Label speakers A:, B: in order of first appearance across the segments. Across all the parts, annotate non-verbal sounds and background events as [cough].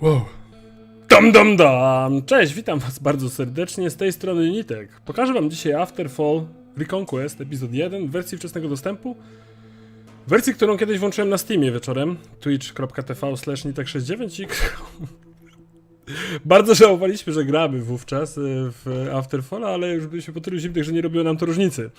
A: Wow. Dam, dam, dam! Cześć, witam was bardzo serdecznie z tej strony Nitek. Pokażę wam dzisiaj Afterfall Reconquest, epizod 1 w wersji wczesnego dostępu. Wersji, którą kiedyś włączyłem na Steamie wieczorem. twitch.tv slash nitek69 i bardzo żałowaliśmy, że gramy wówczas y, w Afterfall, ale już byliśmy po tylu zimnych, że nie robiło nam to różnicy.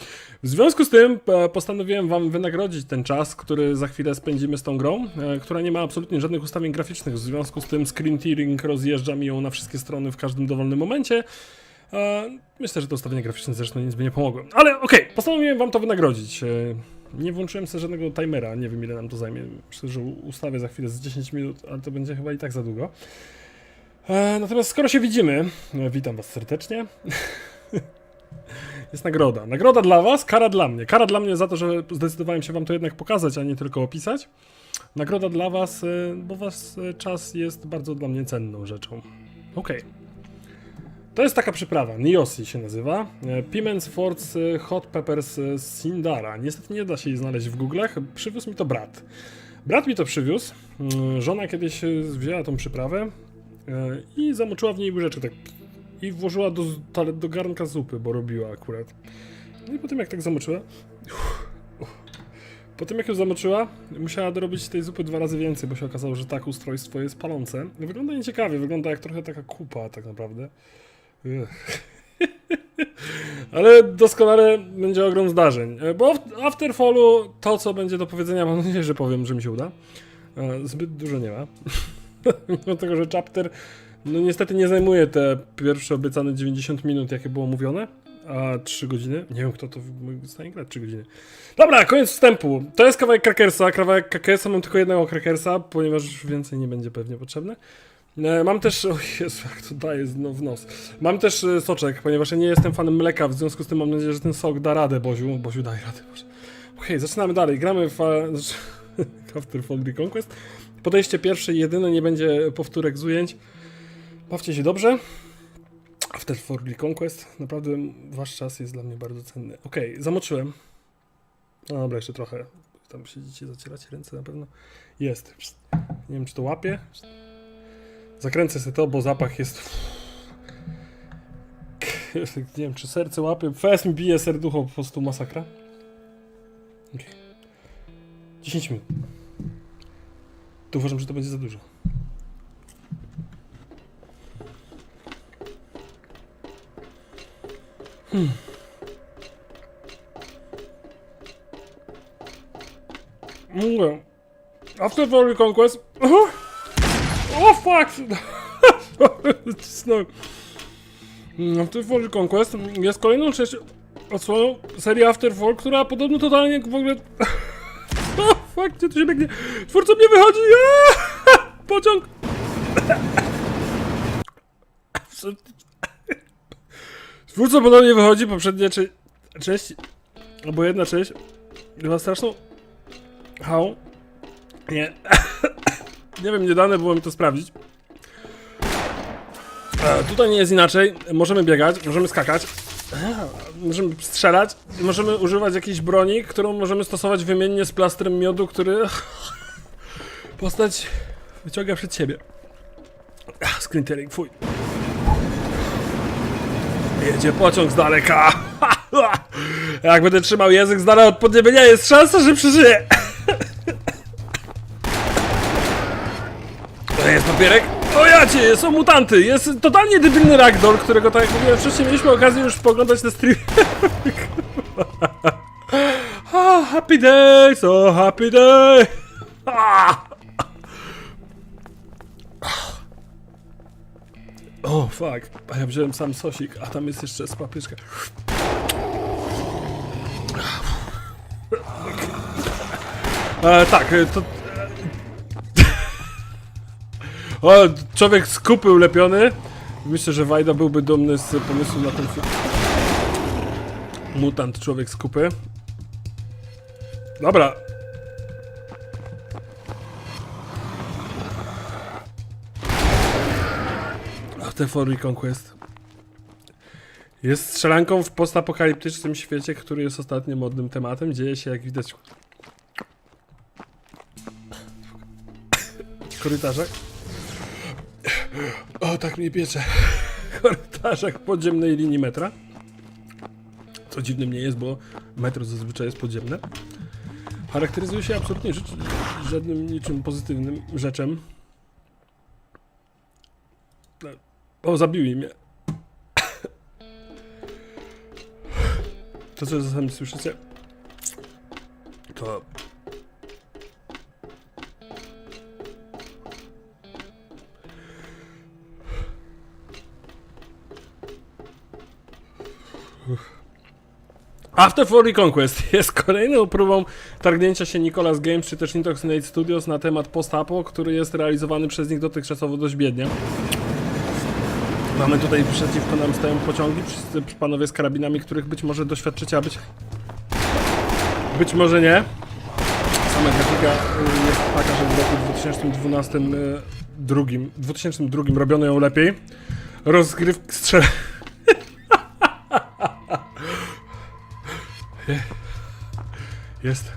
A: W związku z tym e, postanowiłem wam wynagrodzić ten czas, który za chwilę spędzimy z tą grą, e, która nie ma absolutnie żadnych ustawień graficznych, w związku z tym screen tearing rozjeżdża mi ją na wszystkie strony w każdym dowolnym momencie. E, Myślę, że to ustawienie graficzne zresztą nic by nie pomogło. Ale okej, postanowiłem wam to wynagrodzić. Nie włączyłem sobie żadnego timera, nie wiem ile nam to zajmie. Myślę, że ustawię za chwilę z 10 minut, ale to będzie chyba i tak za długo. E, natomiast skoro się widzimy, e, witam was serdecznie. [laughs] Jest nagroda. Nagroda dla was, kara dla mnie. Kara dla mnie za to, że zdecydowałem się wam to jednak pokazać, a nie tylko opisać. Nagroda dla was, e, bo was czas jest bardzo dla mnie cenną rzeczą. Okej. To jest taka przyprawa, Niosi się nazywa. Piments Forts e, Hot Peppers e, Sindara. Niestety nie da się jej znaleźć w Google'ach. Przywiózł mi to brat. Brat mi to przywiózł. Mm, Żona kiedyś wzięła tą przyprawę i zamoczyła w niej łyżeczkę tak i włożyła do, do garnka zupy, bo robiła akurat. No i po tym jak tak zamoczyła... Po tym jak ją zamoczyła, musiała dorobić tej zupy dwa razy więcej, bo się okazało, że tak ustrojstwo jest palące. Wygląda nieciekawie, wygląda jak trochę taka kupa tak naprawdę. [laughs] Ale doskonale będzie ogrom zdarzeń. E, Bo w Afterfallu to, co będzie do powiedzenia, mam nadzieję, że powiem, że mi się uda. E, Zbyt dużo nie ma. [laughs] [laughs] Mimo tego, że chapter no niestety nie zajmuje te pierwsze obiecane 90 minut, jakie było mówione, a 3 godziny. Nie wiem, kto to w stanie grać 3 godziny. Dobra, koniec wstępu. To jest kawałek krakersa. Kawałek krakersa, mam tylko jednego krakersa, ponieważ więcej nie będzie pewnie potrzebne. E, Mam też. [laughs] O Jezu, jak to daje w nos. Mam też e, soczek, ponieważ ja nie jestem fanem mleka, w związku z tym mam nadzieję, że ten sok da radę, Boziu. Boziu, daj radę. Okej, zaczynamy dalej. Gramy w znaczy, [laughs] Afterfall Reconquest. Podejście pierwsze i jedyne, nie będzie powtórek z ujęć. Bawcie się dobrze. Afterfall Reconquest. Naprawdę wasz czas jest dla mnie bardzo cenny. Okej, zamoczyłem. No dobra, jeszcze trochę. Tam siedzicie, zacieracie ręce na pewno. Jest. Nie wiem, czy to łapie. Zakręcę sobie to, bo zapach jest... [laughs] Nie wiem, czy serce łapie. Fest mi bije serducho, po prostu masakra. Okay. 10 minut. Tu uważam, że to będzie za dużo. Hmm. Mówię. After the Reconquest... O fuck! [laughs] Cisnąłem. Afterfall Conquest jest kolejną część odsłoną serii Afterfall, która podobno totalnie w ogóle... Fuck, gdzie tu się biegnie? Twórca mnie wychodzi! Aaa! [laughs] Pociąg! Twórca podobnie wychodzi, poprzednia cze- część, albo jedna część, była straszną... Hał. Nie. [coughs] Nie wiem, nie dane było mi to sprawdzić. E, tutaj nie jest inaczej. Możemy biegać, możemy skakać, możemy strzelać, możemy używać jakiejś broni, którą możemy stosować wymiennie z plastrem miodu, który [laughs] postać wyciąga przed siebie. Screen fuj. Jedzie pociąg z daleka. [laughs] Jak będę trzymał język z dala od podniebienia, jest szansa, że przeżyję. [laughs] To jest papierek? O jacie, są mutanty! Jest totalnie debilny ragdoll, którego tak jak mówiłem wcześniej, mieliśmy okazję już poglądać na stream. ah, [laughs] happy day, so happy day! O, fuck. A ja wziąłem sam sosik, a tam jest jeszcze z papryczka. E, tak, e, to... O, człowiek z kupy ulepiony. Myślę, że Wajda byłby dumny z pomysłu na ten film. Mutant, człowiek z kupy. Dobra. After for Reconquest. Jest strzelanką w postapokaliptycznym świecie, który jest ostatnio modnym tematem. Dzieje się, jak widać, w korytarzach. O, tak mnie piecze. [laughs] W korytarzach podziemnej linii metra. Co dziwnym nie jest, bo metro zazwyczaj jest podziemne. Charakteryzuje się absolutnie rzecz, żadnym niczym pozytywnym rzeczem. O, zabili mnie. To, co czasami słyszycie, to... After for Reconquest [laughs] jest kolejną próbą targnięcia się Nicolas Games czy też Intoxinate Studios na temat post-apo, który jest realizowany przez nich dotychczasowo dość biednie. Mamy tutaj przeciwko nam stoją pociągi, wszyscy panowie z karabinami, których być może doświadczycie, a być... Być może nie. Sama grafika y, jest taka, że w roku 2012 y, drugim, 2002 robiono ją lepiej. Rozgryw... Strzel... Jest.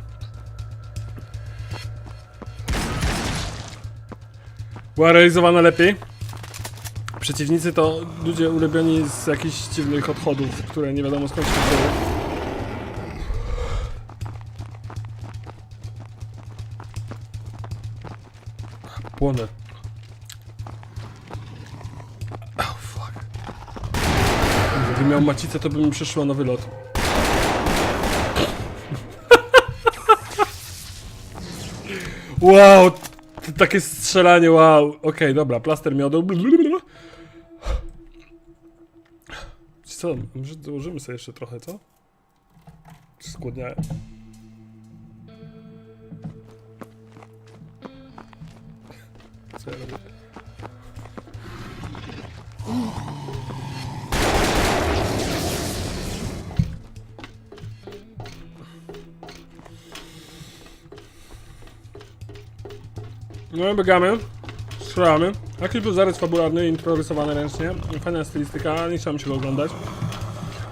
A: Była realizowana lepiej. Przeciwnicy to ludzie ulebieni z jakichś dziwnych odchodów, które nie wiadomo skąd się wzięły. Płonę. Oh fuck. Gdybym miał macicę, to by mi przyszło na wylot. Wow, takie strzelanie, wow. Okej, dobra, plaster miodu. Co, może dołożymy sobie jeszcze trochę, co? Skłodniałem. Co ja robię? No biegamy, strzelamy. Był zarys fabularny, intro ręcznie. Fajna stylistyka, nie chciałem się go oglądać.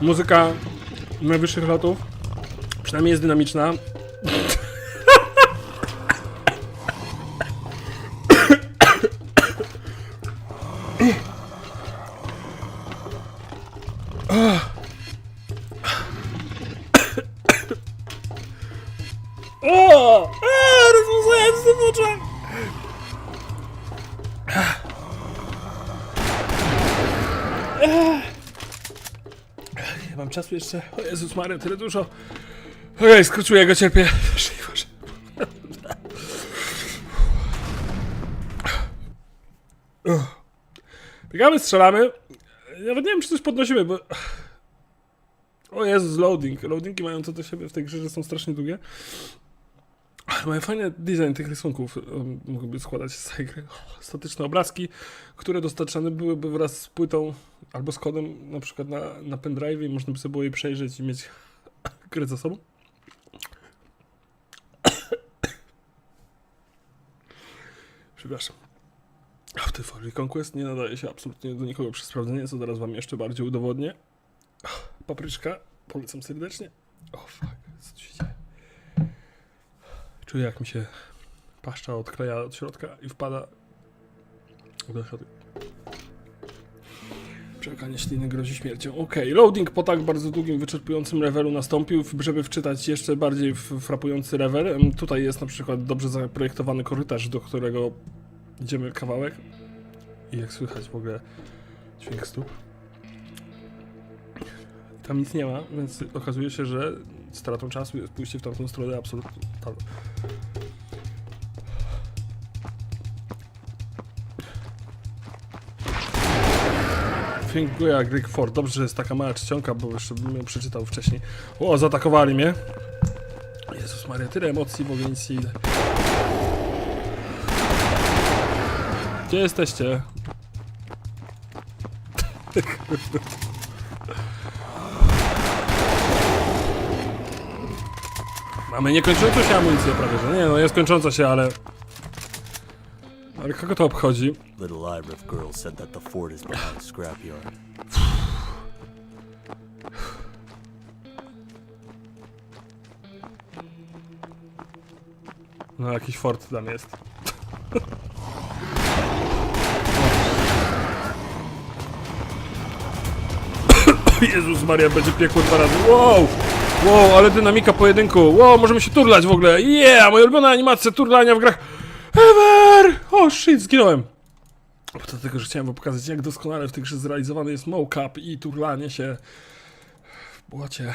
A: Muzyka najwyższych lotów. Przynajmniej jest dynamiczna. Nie mam czasu jeszcze. O Jezus Maria, tyle dużo. Ojej, skróciłem go cierpię. Boże. Uff. Biegamy, strzelamy. Nawet nie wiem, czy coś podnosimy, bo... O Jezus, loading. Loadingi mają to do siebie w tej grze, że są strasznie długie. Mają fajny design tych rysunków. Mogłyby składać z tej gry statyczne obrazki, które dostarczane byłyby wraz z płytą albo z kodem na przykład na, na pendrive i można by sobie było je przejrzeć i mieć [coughs] grę za sobą. [coughs] Przepraszam. After for Reconquest nie nadaje się absolutnie do nikogo przez sprawdzenie, co zaraz wam jeszcze bardziej udowodnię. Papryczka, polecam serdecznie. O oh, fuck, co tu się dzieje? Czuję jak mi się paszcza odkleja od środka i wpada do środka. Przełkanie śliny grozi śmiercią. Okej, loading po tak bardzo długim, wyczerpującym levelu nastąpił, żeby wczytać jeszcze bardziej frapujący level. Tutaj jest na przykład dobrze zaprojektowany korytarz, do którego idziemy kawałek. I jak słychać w ogóle dźwięk stóp. Tam nic nie ma, więc okazuje się, że stratą czasu jest pójście w tamtą stronę absolutnie. Dziękuję, jak Ford. Dobrze, że jest taka mała czcionka, bo jeszcze bym ją przeczytał wcześniej. O, zaatakowali mnie. Jezus Maria, tyle emocji, w ogóle nic nie idę. Gdzie jesteście? [laughs] Mamy niekończącą się amunicję prawie, że nie, no jest kończąca się, ale... Ale kogo to obchodzi?
B: Little
A: No jakiś fort tam jest. [coughs] Jezus Maria, będzie piekło dwa razy. Wow! Wow, ale dynamika pojedynku. Wow, możemy się turlać w ogóle. Yeah, moja ulubiona animacja turlania w grach ever! O, shit, zginąłem. Bo to dlatego, że chciałem wam pokazać, jak doskonale w tej grze zrealizowany jest mocap i turlanie się w błocie.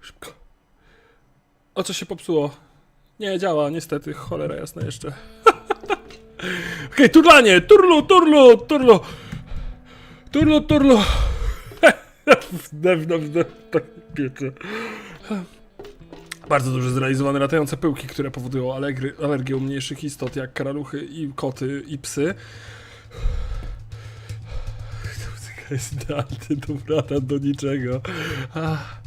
A: Szybko. O co się popsuło? Nie działa, niestety, cholera jasna jeszcze. [laughs] Okej, turlanie! Turlu, turlu, turlu! Turlu, turlu! [laughs] Wdech, wdech, tak piecze. Bardzo dobrze zrealizowane latające pyłki, które powodują alegry, alergię u mniejszych istot, jak karaluchy i koty i psy. Muzyka jest antydobrana do niczego. Ach.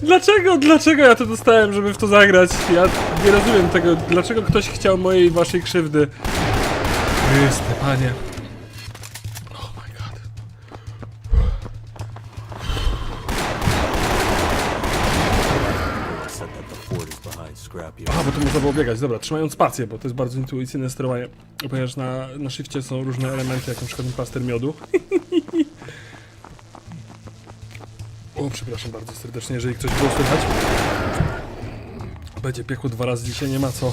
A: Dlaczego, dlaczego ja to dostałem, żeby w to zagrać? Ja nie rozumiem tego. Dlaczego ktoś chciał mojej, waszej krzywdy? Chryste, panie. Oh my god. A, bo to można było biegać. Dobra, trzymając spację, bo to jest bardzo intuicyjne sterowanie. Ponieważ na, na shifcie są różne elementy, jak na przykład plaster miodu. [laughs] o, przepraszam bardzo serdecznie, jeżeli ktoś było słychać. Będzie piekło dwa razy dzisiaj, nie ma co.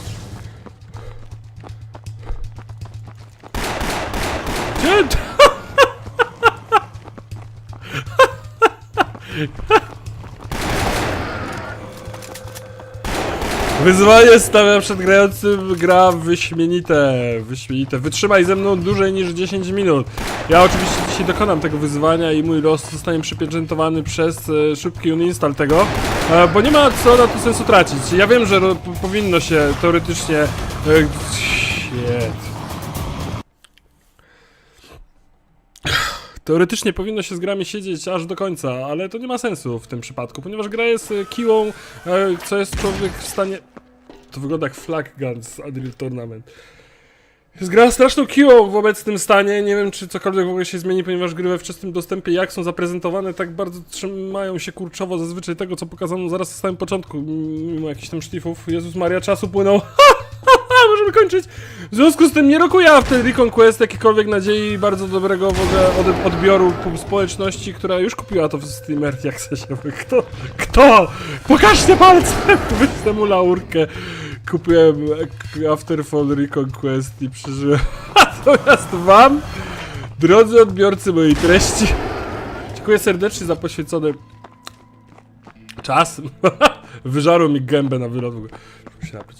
A: Wyzwanie stawiam przed grającym gra wyśmienite, wyśmienite. Wytrzymaj ze mną dłużej niż 10 minut. Ja oczywiście dzisiaj dokonam tego wyzwania i mój los zostanie przypieczętowany przez e, szybki uninstall tego, e, bo nie ma co na to sensu tracić. Ja wiem, że powinno się teoretycznie... E, shit. Teoretycznie powinno się z grami siedzieć aż do końca, ale to nie ma sensu w tym przypadku, ponieważ gra jest e, kiłą, e, co jest człowiek w stanie... To wygląda jak Flag Guns Unreal Tournament. Jest gra straszną kiłą w obecnym stanie, nie wiem czy cokolwiek w ogóle się zmieni, ponieważ gry we wczesnym dostępie jak są zaprezentowane, tak bardzo trzymają się kurczowo zazwyczaj tego, co pokazano zaraz na samym początku, mimo jakichś tam szlifów. Jezus Maria, czasu płynął. [laughs] Możemy kończyć. W związku z tym nie rokuję w ten Recon Quest jakiejkolwiek nadziei bardzo dobrego w ogóle od, odbioru społeczności, która już kupiła to w Steam Early Accessie. Kto? Kto? Pokażcie palcem! [laughs] Wyślę mu laurkę. Kupiłem Afterfall Recon Quest i przeżyłem. [laughs] Natomiast wam, drodzy odbiorcy mojej treści, dziękuję serdecznie za poświęcony czas. [laughs] Wyżarło mi gębę na wylot. w ogóle. Muszę napić.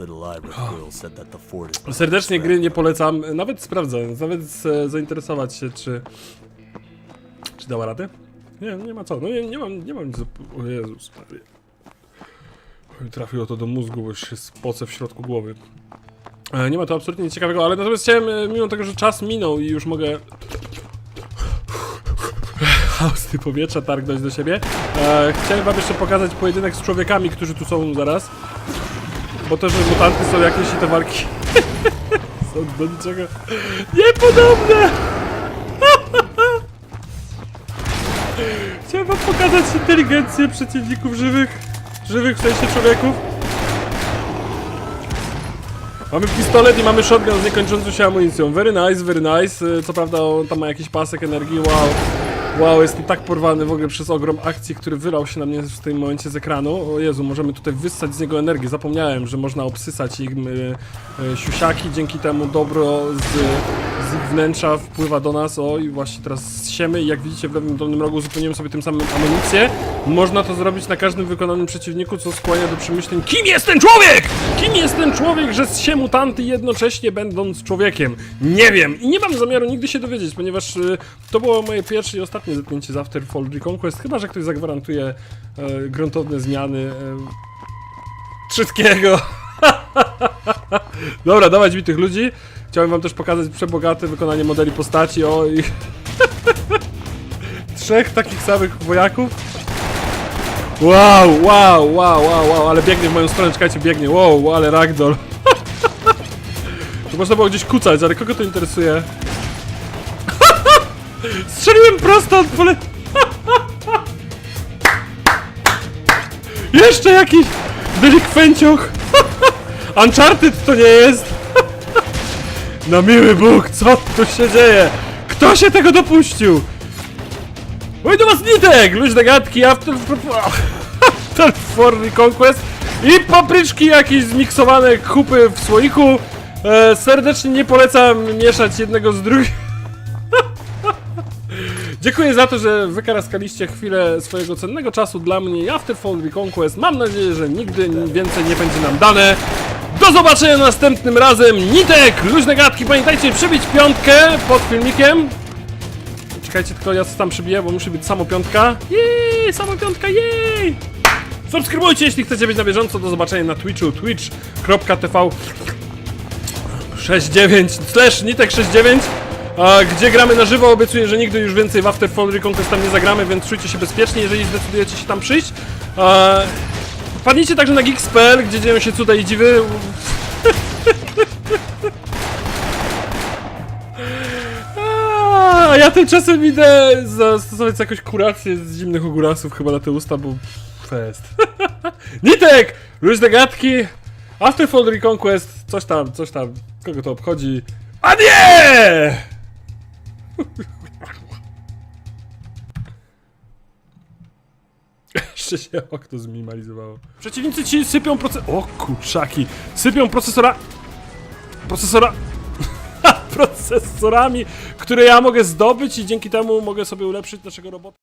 B: Is behind
A: Serdecznie gry nie polecam, nawet sprawdzając, nawet e, zainteresować się, czy... Czy dała radę? Nie, nie ma co, no nie, nie mam, nie mam nic. O Jezus Maria. Trafiło to do mózgu, bo się spocę w środku głowy. E, Nie ma to absolutnie nic ciekawego, ale natomiast chciałem, e, mimo tego, że czas minął i już mogę hausty powietrza targnąć do siebie, e, chciałem wam jeszcze pokazać pojedynek z człowiekami, którzy tu są zaraz. Bo to, że mutanty są jakieś i te walki [laughs] są do niczego niepodobne! Pokazać inteligencję przeciwników żywych. Żywych w sensie człowieków. Mamy pistolet i mamy shotgun z niekończącą się amunicją. Very nice, very nice. Y, Co prawda on tam ma jakiś pasek energii, wow. Wow, jestem tak porwany w ogóle przez ogrom akcji, który wylał się na mnie w tym momencie z ekranu. O Jezu, możemy tutaj wyssać z niego energię. Zapomniałem, że można obsysać ich y, y, siusiaki, dzięki temu dobro z, z ich wnętrza wpływa do nas. O i właśnie teraz siemy i jak widzicie w lewym dolnym rogu uzupełniłem sobie tym samym amunicję. Można to zrobić na każdym wykonanym przeciwniku, co skłania do przemyśleń Kim jest ten człowiek? Kim jest ten człowiek, że zsie mutanty jednocześnie będąc człowiekiem? Nie wiem i nie mam zamiaru nigdy się dowiedzieć, ponieważ y, to było moje pierwsze i ostatnie zetknięcie z Afterfall Reconquest, chyba, że ktoś zagwarantuje e, gruntowne zmiany e, wszystkiego. [laughs] Dobra, dawać mi tych ludzi. Chciałem wam też pokazać przebogate wykonanie modeli postaci. O i... [laughs] trzech takich samych wojaków. Wow, wow, wow, wow, wow, ale biegnie w moją stronę, czekajcie, biegnie, wow, ale ragdoll. [laughs] To można było gdzieś kucać, ale kogo to interesuje? [laughs] Strzeliłem prosto od pole... Jeszcze jakiś delikwencioch! Uncharted to nie jest! No miły Bóg, co tu się dzieje? Kto się tego dopuścił? Oj do was Nitek! Luźne gadki, After... After for Conquest i papryczki jakieś zmiksowane kupy w słoiku. E, serdecznie nie polecam mieszać jednego z drugim. [laughs] Dziękuję za to, że wykaraskaliście chwilę swojego cennego czasu dla mnie i After Fall Reconquest. Mam nadzieję, że nigdy więcej nie będzie nam dane. Do zobaczenia następnym razem. Nitek, luźne gadki. Pamiętajcie, przybić piątkę pod filmikiem. Czekajcie, tylko ja tam przybiję, bo musi być samo piątka. Jej, samo piątka, jej! Subskrybujcie, jeśli chcecie być na bieżąco. Do zobaczenia na Twitchu, twitch.tv 69 slash nitek 69 a, gdzie gramy na żywo. Obiecuję, że nigdy już więcej w After Fall Reconquest tam nie zagramy, więc czujcie się bezpiecznie, jeżeli zdecydujecie się tam przyjść. Wpadnijcie także na Geeks.pl, gdzie dzieją się cuda i dziwy. A ja tymczasem idę zastosować jakąś kurację z zimnych ogórasów chyba na te usta, bo fest. [laughs] Nitek! Luźne gadki! Afterfall Reconquest, coś tam, coś tam, kogo to obchodzi? A nie! Jeszcze się [laughs] okno zminimalizowało. Przeciwnicy ci sypią proces... O kurczaki! Sypią procesora... Procesora... [laughs] procesorami, które ja mogę zdobyć i dzięki temu mogę sobie ulepszyć naszego robota.